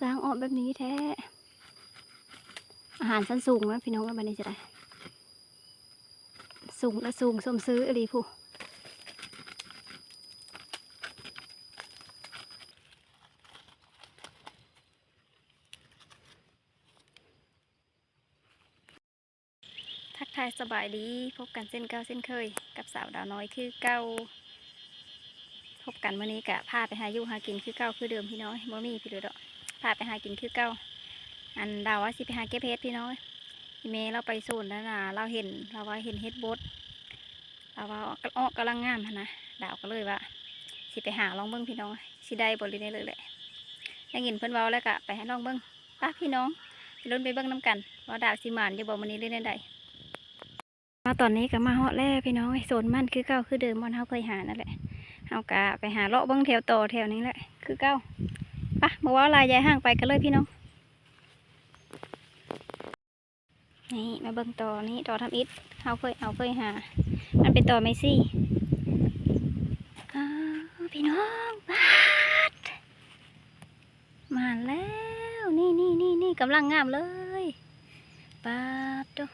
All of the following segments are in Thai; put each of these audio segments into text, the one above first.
สร้างออกแบบนี้แท้ อาหารชั้นสูงนะพี่น้องว่าบันนี้จะได้ สูงและสูงสมซื้ออะไรผู้ทักทายสบายดีพบกันเส้นเก้าเส้นเคย กับสาวดาวน้อยคือเก้าพบกันวันนี้กะพาไปหาอยู่หากินคือเก้าคือเดิมพี่น้อยบ่มีพี่เดือดอ พาไปหากินคือเก้า อันดาวว่าสิไปหาเก็บเห็ดพี่น้อยพี่เมเราไปโซนแล้วนะเราเห็นเราว่าเห็นเห็ดบดเราว่าอ้อกำลังงามนะดาวก็เลยว่าสิไปหาลองเบิ้งพี่น้องสิได้บริเวณเลยแหละได้ยินเพิ่นเว้าแล้วก็ไปให้ลองเบิ้งป้าพี่น้องไปลุ้นไปเบิ้งน้ำกันว่าดาวสิมานจะบอกวันนี้เล่นได้ใดมาตอนนี้ก็มาฮอดแล้วพี่น้องโซนมั่นคือเก้าคือเดิมมันเขาเคยหานั่นแหละเอากะไปหาเลาะเบิ้งแถวต่อแถวนี้แหละคือเก้า ปะบอกว่าลายยายห่างไปกันเลยพี่น้อง นี่มาเบิ้งต่อนี้ต่อทำอิฐเอาเคยเอาเคยหา มันเป็นต่อไม่ซี่อ้าวพี่น้องบาดมาแล้วนี่นี่นี่นี่กำลังงามเลยบาดดู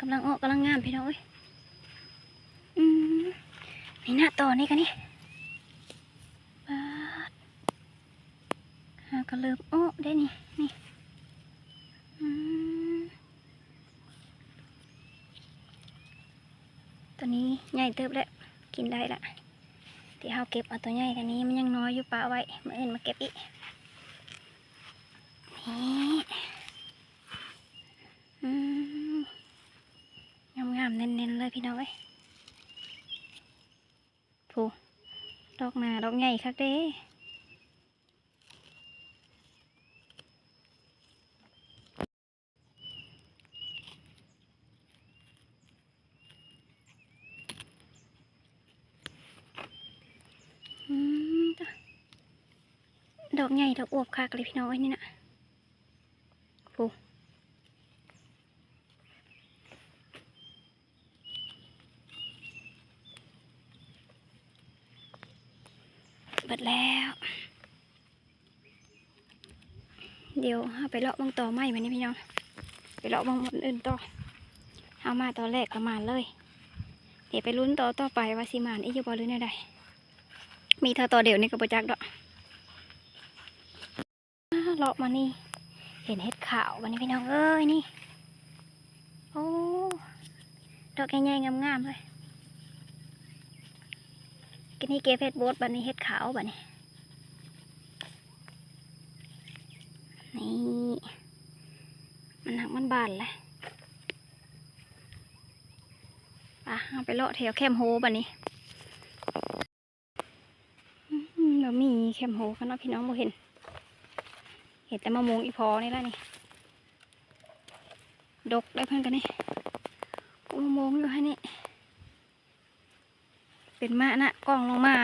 กำลังออกกำลังงามพี่น้องเอ้ยอืมนี่หน้าต่อนี่กันนี่ปาดหา กระเลิบโอ้ได้นี่นี่ตัวนี้ใหญ่เติบแล้วกินได้ละที่เราเก็บเอาตัวใหญ่กันนี้มันยังน้อยอยู่ปะไว้มาอื่นมาเก็บอีกนี่อืมงามๆเน้นๆเลยพี่น้องเอ้ยผูดอกหนาดอกใหญ่คักเด้อืมจ้ะด อกใหญ่ดอกอวบคักเลยพี่น้องไอ้ยนี่นะผู้เบิดแล้ว เดี๋ยวเอาไปเลาะบางต่อไม้มานี่พี่น้อง ไปเลาะบางหมดอื่นต่อ เอามาตอนแรกก็มาเลย เดี๋ยวไปลุ้นต่อต่อไปว่าสิมานอีกอยู่บ่หรือแนวใดมีเธอต่อเดี๋ยวนี่ก็ประจักดอกอ้า เลาะมานี่ เห็นเห็ดขาววันนี้พี่น้องเอ้ยนี่ โอ้ดอกใหญ่ๆงามๆเลยกินนี่เก็บเห็ดบดบันนี้เห็ดขาวบันนี้ นี่มันหักมันบานแหละปะเอาไปเลาะแถวแคมโฮบันนี้เรามีแคมโฮกันเนาะพี่น้องโมเห็น เห็นแต่มะม่วงอีพอนี่แหละนี่ ดกได้เพิ่อนกันนี่มะม่วงอยู่ให้นี่ เป็นมะนะกล้องลงมา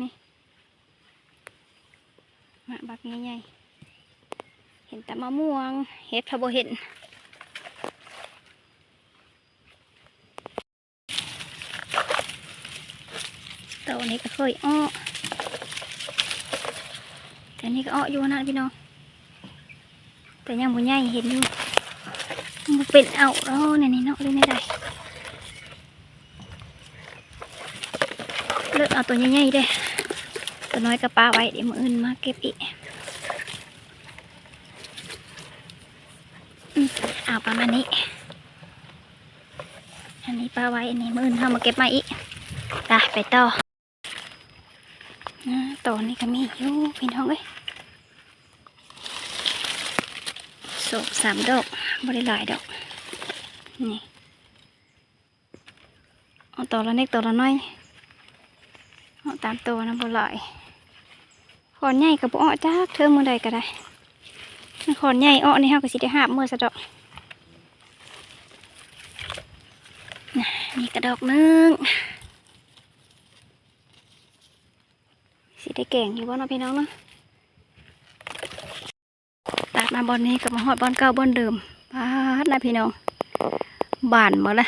นี่มะบักใหญ่ๆเห็นแต่มะม่วง เห็ดพะโบเห็นตัวนี้ก็เคยอ้อ แต่นี่ก็อ้ออยู่นะพี่น้องแต่ยังบ่ใหญ่เห็นอยู่มันเป็นเอาแล้วเนี่ยนี่เนาะเลยไม่ได้เลือกเอาตัวใหญ่ๆเด้ตัวน้อยกับปลาไว้เดี๋ยวมืออื่นมาเก็บอีกเอาประมาณนี้ อันนี้ปลาไว้อันนี้มืออื่นเข้ามาเก็บมาอีกไปไปต่อต่อนี้ก็มีอยู่พี่น้องเอ้ย สองสามดอกบริหลายดอก นี่เอาต่อละเล็กต่อละน้อยเอาตามตัวนะบริหลายขอนใหญ่กับอ้อจ้าเธอมือใดก็ได้ขอนใหญ่อ้อนี่เฮาก็สิได้หาบมือสะดอกนี่กระดอกนึงสิได้เก่งอยู่บ่เนาะพี่น้องเนาะ มาบอลนี้กับมาฮอดบอลเก่าบอลเดิมปาดนะพี่น้องบานหมดละ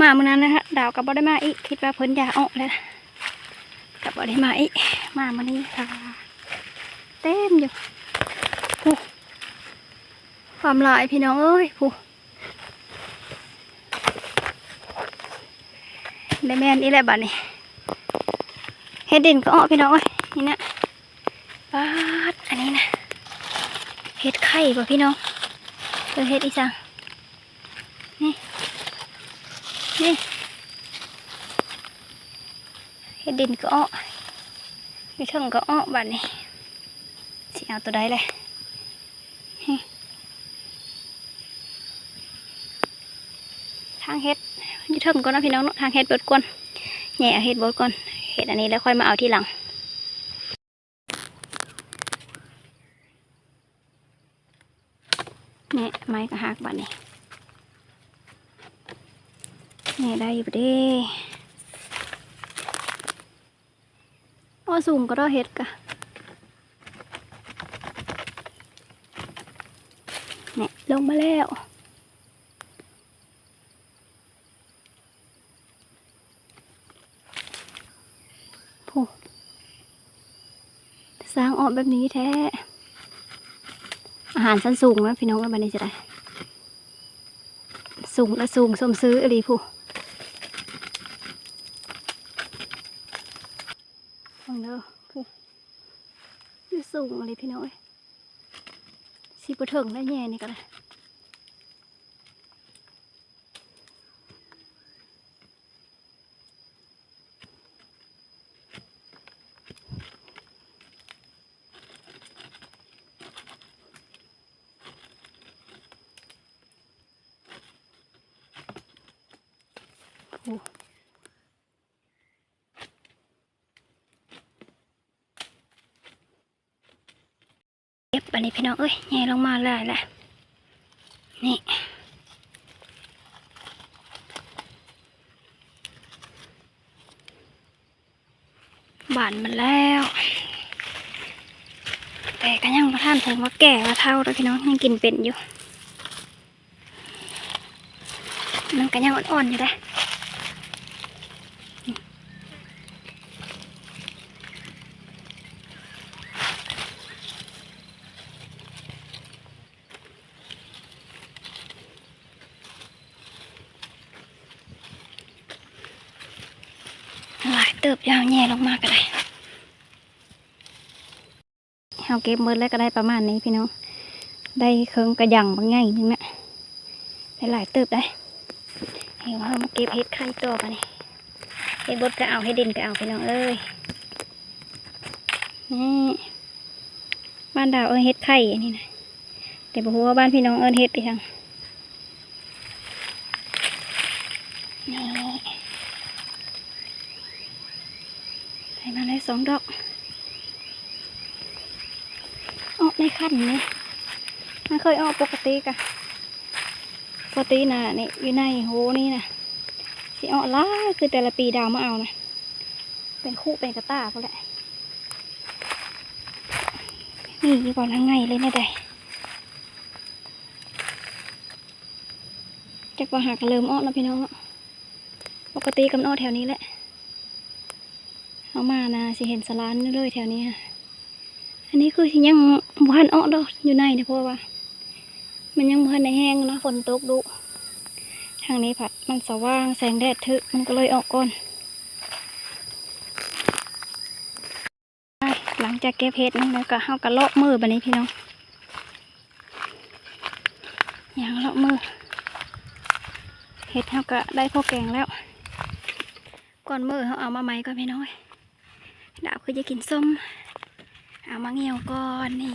มาเมื่อนั้นนะฮะดาวกับบ่ได้มาอีกคิดว่าเพิ่นยากออกแล้วกับบอได้มาอีกมามานี่ค่ะเต็มอยู่ผู้ความหลายพี่น้องเอ้ยผู้ได้แม่นนี่แหละบัดนี้เฮ็ดดินก็ออกพี่น้องเอ้ยนี่นะ บาดอันนี้นะเฮ็ดไข่ป่ะพี่น้องเออเฮ็ดอีสังนี่นี่เฮ็ดดินก็ออกอยู่เทิงก็ออบัดนี้สิเอาตัวใดเลยทางเฮ็ดยี่เทิงก่อนนะพี่น้องทางเฮ็ดเบิดก่อนแหน่เอาเฮ็ดเบิดก่อนเฮ็ดอันนี้แล้วค่อยมาเอาที่หลังเนี่ย ไม้ก็หักบัดนี้นี่ได้อยู่เด้อ้อสูงก็รอเฮ็ดกะเนี่ยลงมาแล้วโอ้สร้างออกแบบนี้แท้ อาหารสั้นสูงนะพี่น้องแล้วบันนี้จะได้สูงและสูงสมซื้ออะไรผู้ฟังเด้อผู้สูงอะไรพี่น้องเอ้ยสิบถึงได้แย่นี่ก็ได้ เก็บอันนี้พี่น้องเอ้ยแย่ลงมาเลยแหละนี่บานมันแล้ว แต่ก็ยังประท่านถึงว่าแก่ว่าเท่าแล้วพี่น้องยังกินเป็นอยู่ มันก็ยังอ่อนๆอยู่ได้อหลายเติบยาวแย่ลงมากก็ได้เอาเก็บเมือแล้วก็ได้ประมาณนี้พี่น้อง ได้เครื่องกระยังบางอย่างนึงนะได้หลายเติบได้เห็นว่ามาเก็บเห็ดไข่ตัวกันนี่เห็ดบดก็เอาเห็ดดินก็เอาพี่น้องเอ้ย นี่บ้านดาวเอิ้นเห็ดไข่อันนี้นะแต่บอกว่าบ้านพี่น้องเอิ้นเห็ดไปทางนี่ ได้มาได้สองดอกออกในขั้นนี่มันเคยออกปกติกะปกตินะนี่อยู่ในโหนี่นะสิออกล่าคือแต่ละปีดาวมาเอานะเป็นคู่เป็นกระตาพอแหละนี่ยู่ก่อนทั้งไงเลยนะได้จากว่าหากเริ่มออกแล้วพี่น้องปกติกำนอแถวนี้แหละ เอามานะสิเห็นสลานเลยแถวนี้อันนี้คือสิยังบ่ทันออดอกอยู่ในเนี่ยเพราะว่า มันยังบ่ทันได้แห้งนะฝนตกดุทางนี้ผัดมันสว่างแสงแดดทึมันก็เลยออกก่อนหลังจากเก็บเห็ดนี่แล้วก็เฮาก็เลาะมือบัดนี้พี่น้องอย่างเลาะมือเห็ดเฮาก็ได้พอแกงแล้ว ก่อนมือเฮาเอามาไหมก่อนพี่น้อย ดาบคือจะกินส้ม เอามาเงียวก่อนนี่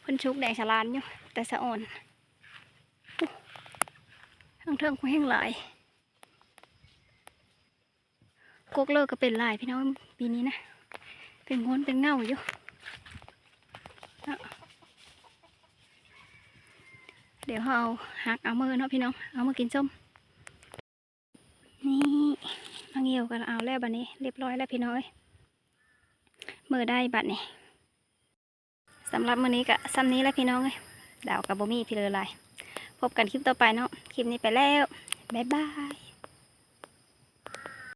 เพิ่นชุกแดงฉลานอยู่ แต่สะอ่อนทั้งเทิงคงแห้งหลายกกเลิกก็เป็นลายพี่น้องปีนี้นะ เป็นงนเป็นเงาอยู่เดี๋ยวเราเอาหักเอามือเนาะพี่น้อง เอามากินส้ม นี่ มาเงียวกันเอาแล้วบัดนี้เรียบร้อยแล้วพี่น้อยมือได้บัดนี้สำหรับมือนี้ก็ซ้ำนี้แล้วพี่น้องเลยดาวกับโบมี่พี่เลยลายพบกันคลิปต่อไปเนาะคลิปนี้ไปแล้วบ๊ายบาย